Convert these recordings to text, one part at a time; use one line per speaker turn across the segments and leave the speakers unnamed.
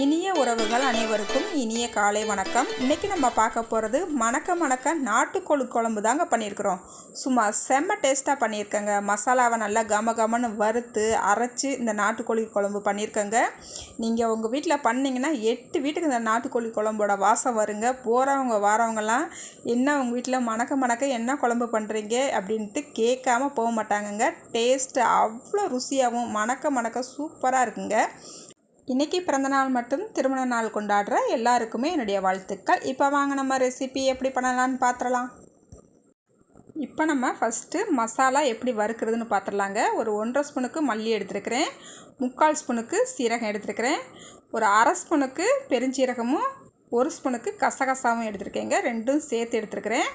இனிய உறவுகள் அனைவருக்கும் இனிய காலை வணக்கம். இன்றைக்கி நம்ம பார்க்க போகிறது மணக்க மணக்க நாட்டுக்கோழி குழம்பு தாங்க பண்ணியிருக்கிறோம். சும்மா செம்ம டேஸ்ட்டாக பண்ணியிருக்கேங்க. மசாலாவை நல்லா கம கமன்னு வறுத்து அரைச்சி இந்த நாட்டுக்கோழி குழம்பு பண்ணியிருக்கேங்க. நீங்கள் உங்கள் வீட்டில் பண்ணிங்கன்னா எட்டு வீட்டுக்கு இந்த நாட்டுக்கோழி குழம்போட வாசம் வருங்க. போகிறவங்க வாரவங்கலாம் என்ன உங்கள் வீட்டில் மணக்க மணக்க என்ன குழம்பு பண்ணுறீங்க அப்படின்ட்டு கேட்காம போக மாட்டாங்கங்க. டேஸ்ட்டு அவ்வளோ ருசியாகவும் மணக்க மணக்க சூப்பராக இருக்குங்க. இன்றைக்கி பிறந்தநாள் மட்டும் திருமண நாள் கொண்டாடுற எல்லாருக்குமே என்னுடைய வாழ்த்துக்கள். இப்போ வாங்க நம்ம ரெசிபி எப்படி பண்ணலான்னு பார்த்துடலாம் இப்போ நம்ம ஃபஸ்ட்டு மசாலா எப்படி வறுக்கிறதுன்னு பார்த்துடலாங்க ஒரு ஒன்றரை ஸ்பூனுக்கு மல்லி எடுத்துருக்கிறேன். முக்கால் ஸ்பூனுக்கு சீரகம் எடுத்துருக்கிறேன். ஒரு அரை ஸ்பூனுக்கு பெருஞ்சீரகமும் ஒரு ஸ்பூனுக்கு கசகசாவும் எடுத்துருக்கேங்க. ரெண்டும் சேர்த்து எடுத்துருக்கிறேன்.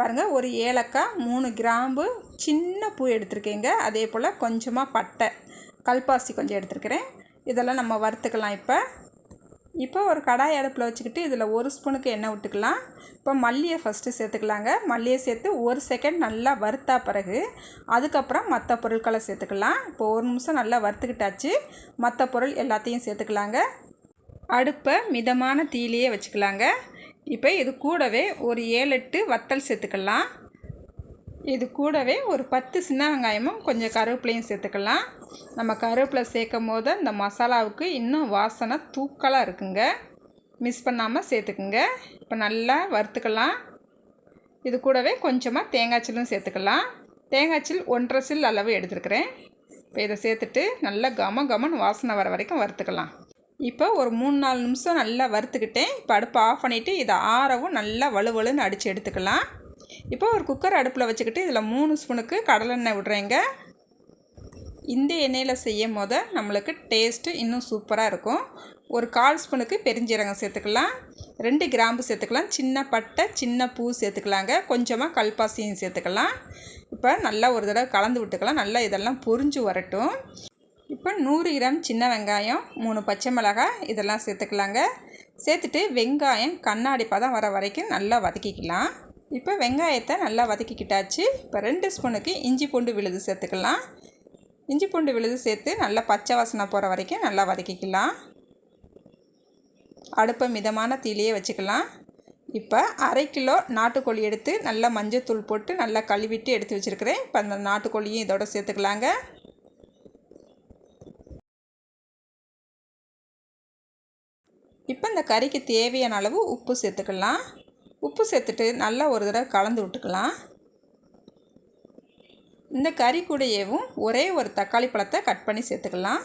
பாருங்கள் ஒரு ஏலக்காய் மூணு கிராம்பு சின்ன பூ எடுத்திருக்கேங்க. அதே போல் கொஞ்சமாக பட்டை கல்பாசி கொஞ்சம் எடுத்துருக்கிறேன். இதெல்லாம் நம்ம வறுத்துக்கலாம் இப்போ. இப்போ ஒரு கடாய் அடுப்பில் வச்சுக்கிட்டு இதில் ஒரு ஸ்பூனுக்கு எண்ணெய் விட்டுக்கலாம். இப்போ மல்லியை ஃபஸ்ட்டு சேர்த்துக்கலாங்க. மல்லியை சேர்த்து ஒரு செகண்ட் நல்லா வறுத்தா பிறகு அதுக்கப்புறம் மற்ற பொருட்களை சேர்த்துக்கலாம். இப்போ ஒரு நிமிஷம் நல்லா வறுத்துக்கிட்டாச்சு. மற்ற பொருள் எல்லாத்தையும் சேர்த்துக்கலாங்க. அடுப்பை மிதமான தீயிலேயே வச்சுக்கலாங்க. இப்போ இது கூடவே ஒரு ஏழு எட்டு வத்தல் சேர்த்துக்கலாம். இது கூடவே ஒரு பத்து சின்ன வெங்காயமும் கொஞ்சம் கருவேப்பிலையும் சேர்த்துக்கலாம். நம்ம கருவேப்பிலை சேர்க்கும் போது இந்த மசாலாவுக்கு இன்னும் வாசனை தூக்கலாக இருக்குங்க. மிஸ் பண்ணாமல் சேர்த்துக்குங்க. இப்போ நல்லா வறுத்துக்கலாம். இது கூடவே கொஞ்சமாக தேங்காய் சில்லும் சேர்த்துக்கலாம். தேங்காய் சில் ஒன்றரை சில் அளவு எடுத்துருக்கிறேன். இப்போ இதை சேர்த்துட்டு நல்லா கம கமன் வாசனை வர வரைக்கும் வறுத்துக்கலாம். இப்போ ஒரு மூணு நாலு நிமிஷம் நல்லா வறுத்துக்கிட்டேன். இப்போ அடுப்பை ஆஃப் பண்ணிவிட்டு இதை ஆறவும் நல்லா வலுவலுன்னு அடித்து எடுத்துக்கலாம். இப்போ ஒரு குக்கர் அடுப்பில் வச்சுக்கிட்டு இதில் மூணு ஸ்பூனுக்கு கடலெண்ணெய் விடுறேங்க. இந்த எண்ணெயில் செய்யும் போது நம்மளுக்கு டேஸ்ட்டு இன்னும் சூப்பராக இருக்கும். ஒரு கால் ஸ்பூனுக்கு பெருஞ்சீரகம் சேர்த்துக்கலாம். ரெண்டு கிராம்பு சேர்த்துக்கலாம். சின்ன பட்டை சின்ன பூ சேர்த்துக்கலாங்க. கொஞ்சமாக கல்பாசியும் சேர்த்துக்கலாம். இப்போ நல்லா ஒரு தடவை கலந்து விட்டுக்கலாம். நல்லா இதெல்லாம் பொறிஞ்சு வரட்டும். இப்போ நூறு கிராம் சின்ன வெங்காயம் மூணு பச்சை மிளகாய் இதெல்லாம் சேர்த்துக்கலாங்க. சேர்த்துட்டு வெங்காயம் கண்ணாடி பதம் வர வரைக்கும் நல்லா வதக்கிக்கலாம். இப்போ வெங்காயத்தை நல்லா வதக்கிக்கிட்டாச்சு. இப்போ ரெண்டு ஸ்பூனுக்கு இஞ்சி பூண்டு விழுது சேர்த்துக்கலாம். இஞ்சி பூண்டு விழுது சேர்த்து நல்லா பச்சை வாசனை போகிற வரைக்கும் நல்லா வதக்கிக்கலாம். அடுப்பை மிதமான தீலையே வச்சுக்கலாம். இப்போ அரை கிலோ நாட்டுக்கோழி எடுத்து நல்லா மஞ்சத்தூள் போட்டு நல்லா கழுவிட்டு எடுத்து வச்சுருக்கிறேன். இப்போ அந்த நாட்டுக்கோழியும் இதோட சேர்த்துக்கலாங்க. இப்போ இந்த கறிக்கு தேவையான அளவு உப்பு சேர்த்துக்கலாம். உப்பு சேர்த்துட்டு நல்லா ஒரு தடவை கலந்து விட்டுக்கலாம். இந்த கறி கூடையவும் ஒரே ஒரு தக்காளி பழத்தை கட் பண்ணி சேர்த்துக்கலாம்.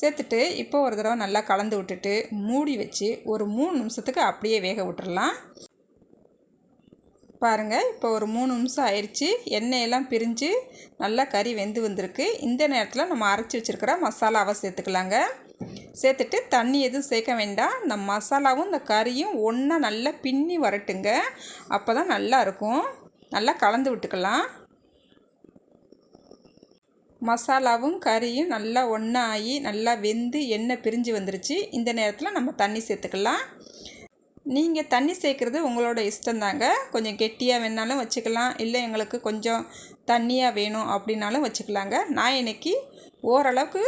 சேர்த்துட்டு இப்போ ஒரு தடவை நல்லா கலந்து விட்டுட்டு மூடி வச்சு ஒரு மூணு நிமிஷத்துக்கு அப்படியே வேக விட்டுறலாம். பாருங்கள் இப்போ ஒரு மூணு நிமிஷம் ஆயிடுச்சு எண்ணெயெல்லாம் பிரிஞ்சு நல்லா கறி வெந்து வந்திருக்கு. இந்த நேரத்தில் நம்ம அரைச்சி வச்சுருக்கிற மசாலாவை சேர்த்துக்கலாங்க. சேர்த்துட்டு தண்ணி எதுவும் சேர்க்க வேண்டாம். இந்த மசாலாவும் இந்த கறியும் ஒன்றா நல்லா பின்னி வரட்டுங்க. அப்போ தான் நல்லா இருக்கும். நல்லா கலந்து விட்டுக்கலாம். மசாலாவும் கறியும் நல்லா ஒன்றா ஆகி நல்லா வெந்து எண்ணெய் பிரிஞ்சு வந்துருச்சு. இந்த நேரத்தில் நம்ம தண்ணி சேர்த்துக்கலாம். நீங்கள் தண்ணி சேர்க்குறது உங்களோட இஷ்டந்தாங்க கொஞ்சம் கெட்டியாக வேணாலும் வச்சுக்கலாம். இல்லை எங்களுக்கு கொஞ்சம் தண்ணியாக வேணும் அப்படின்னாலும் வச்சுக்கலாங்க. நான் இன்றைக்கி ஓரளவுக்கு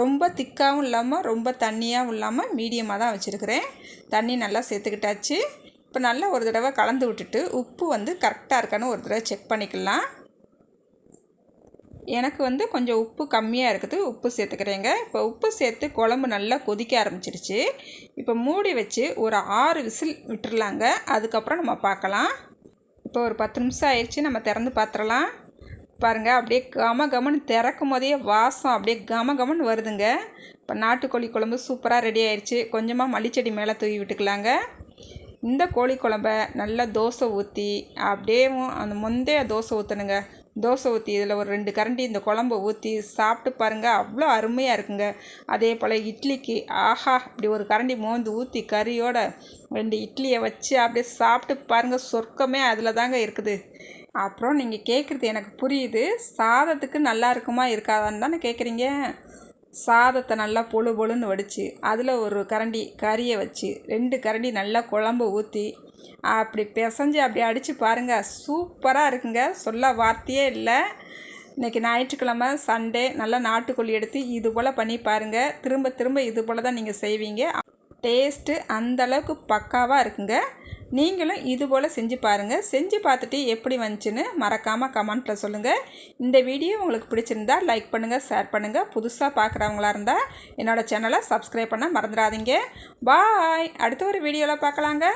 ரொம்ப திக்காகவும் இல்லாமல் ரொம்ப தண்ணியாகவும் இல்லாமல் மீடியமாக தான் வச்சுருக்கிறேன். தண்ணி நல்லா சேர்த்துக்கிட்டாச்சு. இப்போ நல்லா ஒரு தடவை கலந்து விட்டுட்டு உப்பு வந்து கரெக்டாக இருக்கான்னு ஒரு தடவை செக் பண்ணிக்கலாம். எனக்கு வந்து கொஞ்சம் உப்பு கம்மியாக இருக்குது. உப்பு சேர்த்துக்கிறேங்க. இப்போ உப்பு சேர்த்து குழம்பு நல்லா கொதிக்க ஆரம்பிச்சிருச்சு. இப்போ மூடி வச்சு ஒரு ஆறு விசில் விட்டுடலாங்க அதுக்கப்புறம் நம்ம பார்க்கலாம். இப்போ ஒரு பத்து நிமிஷம் ஆயிடுச்சு. நம்ம திறந்து பார்த்துடலாம். பாருங்கள் அப்படியே கம கமன்னு திறக்கும் போதே வாசம் அப்படியே கம கமன்னு வருதுங்க. இப்போ நாட்டுக்கோழி குழம்பு சூப்பராக ரெடி ஆயிடுச்சு. கொஞ்சமாக மல்லிச்செடி மேலே தூவி விட்டுக்கலாங்க. இந்த கோழி குழம்ப நல்லா தோசை ஊற்றி அப்படியே அந்த முந்தைய தோசை ஊற்றணுங்க தோசை ஊற்றி இதில் ஒரு ரெண்டு கரண்டி இந்த குழம்பை ஊற்றி சாப்பிட்டு பாருங்கள் அவ்வளோ அருமையாக இருக்குங்க. அதே போல் இட்லிக்கு ஆஹா இப்படி ஒரு கரண்டி மோந்து ஊற்றி கறியோட ரெண்டு இட்லியை வச்சு அப்படியே சாப்பிட்டு பாருங்கள் சொர்க்கமே அதில் தாங்க இருக்குது. அப்புறம் நீங்கள் கேட்குறது எனக்கு புரியுது. சாதத்துக்கு நல்லா இருக்குமா இருக்காதான்னு தானே கேட்குறீங்க சாதத்தை நல்லா பொழு பொழுன்னு வடித்து அதில் ஒரு கரண்டி கறியை வச்சு ரெண்டு கரண்டி நல்லா குழம்பு ஊற்றி அப்படி பிசைஞ்சு அப்படி அடித்து பாருங்கள் சூப்பராக இருக்குங்க. சொல்ல வார்த்தையே இல்லை. இன்றைக்கி ஞாயிற்றுக்கிழமை சண்டே நல்லா நாட்டுக்கோழி எடுத்து இது போல் பண்ணி பாருங்கள் திரும்ப திரும்ப இது போல் தான் நீங்கள் செய்வீங்க. டேஸ்ட்டு அந்தளவுக்கு பக்காவாக இருக்குங்க. நீங்களும் இதுபோல் செஞ்சு பாருங்கள் செஞ்சு பார்த்துட்டு எப்படி வந்துச்சுன்னு மறக்காமல் கமெண்ட்டில் சொல்லுங்கள் இந்த வீடியோ உங்களுக்கு பிடிச்சிருந்தா லைக் பண்ணுங்கள் ஷேர் பண்ணுங்கள் புதுசாக பார்க்குறவங்களா இருந்தால் என்னோடய சேனலை சப்ஸ்கிரைப் பண்ண மறந்துடாதீங்க. பாய். அடுத்த ஒரு வீடியோவில் பார்க்கலாங்க.